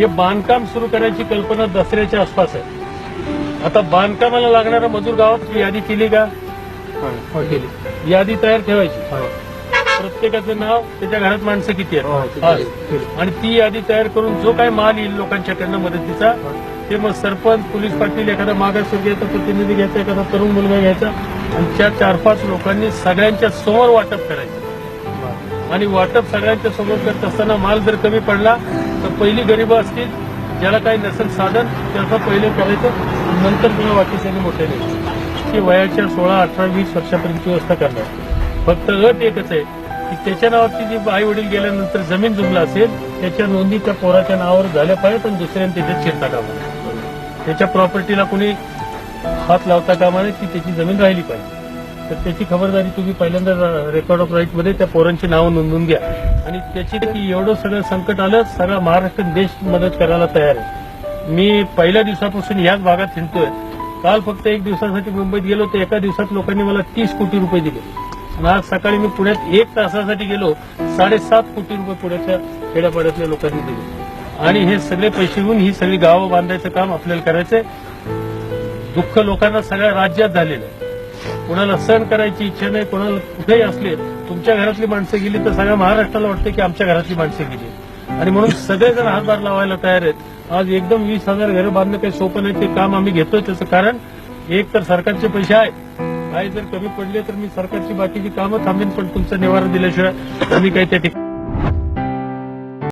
हे बांधकाम सुरू करायची कल्पना दसऱ्याच्या आसपास आहे. आता बांधकामाला लागणारा मजूर गावात यादी केली का? हो केली. यादी तयार ठेवायची. प्रत्येकाचं नाव त्याच्या घरात माणसं किती आहेत. आणि ती यादी तयार करून जो काय माल येईल लोकांच्याकडनं मदतीचा ते मग सरपंच पोलीस पाटील एखादा मागासवर्गीयाचा प्रतिनिधी घ्यायचा एखादा तरुण मुलगा घ्यायचा आणि त्या चार पाच लोकांनी सगळ्यांच्या समोर वाटप करायचं. आणि वाटप सगळ्यांच्या समोर करत असताना माल जर कमी पडला तर पहिली गरीब असतील ज्याला काही नसेल साधन त्याचं पहिले करायचं नंतर पुन्हा बाकीच्याने मोठे नाही. की वयाच्या सोळा अठरा वीस वर्षापर्यंतची व्यवस्था करणार. फक्त अट एकच आहे की त्याच्या नावाची जी आई वडील गेल्यानंतर जमीन जुमला असेल त्याच्या नोंदी त्या पोराच्या नावावर झाल्या पाहिजे पण दुसऱ्याने त्याच्यात शिरता कामा त्याच्या प्रॉपर्टीला कुणी हात लावता कामा नये ती त्याची जमीन राहिली पाहिजे. तर त्याची खबरदारी तुम्ही पहिल्यांदा रेकॉर्ड ऑफ राईटमध्ये त्या पोरांची नावं नोंदवून घ्या. आणि त्याची की एवढं सगळं संकट आलं सगळा महाराष्ट्र देश मदत करायला तयार आहे. मी पहिल्या दिवसापासून याच भागात हिंडतोय काल फक्त एक दिवसासाठी मुंबईत गेलो तर एका दिवसात लोकांनी मला तीस कोटी रुपये दिले. आणि आज सकाळी मी पुण्यात एक तासासाठी गेलो साडेसात कोटी रुपये पुण्याच्या खेड्यापाड्यातल्या लोकांनी दिले. आणि हे सगळे पैसे घेऊन ही सगळी गावं बांधायचं काम आपल्याला करायचंय. दुःख लोकांना सगळ्या राज्यात झालेलं आहे. कोणाला सण करायची इच्छा नाही कोणाला कुठेही असले तुमच्या घरातली माणसं गेली तर सगळ्या महाराष्ट्राला वाटतं की आमच्या घरातली माणसं गेली. आणि म्हणून सगळेजण हातभार लावायला तयार आहेत. आज एकदम वीस हजार घरं बांधणं काही सोपं नाही ते काम आम्ही घेतोय त्याचं कारण एक तर सरकारचे पैसे आहेत काही जर कमी पडले तर मी सरकारची बाकीची कामं थांबेन पण तुमचं निवारण दिल्याशिवाय आम्ही काही त्या ठिकाणी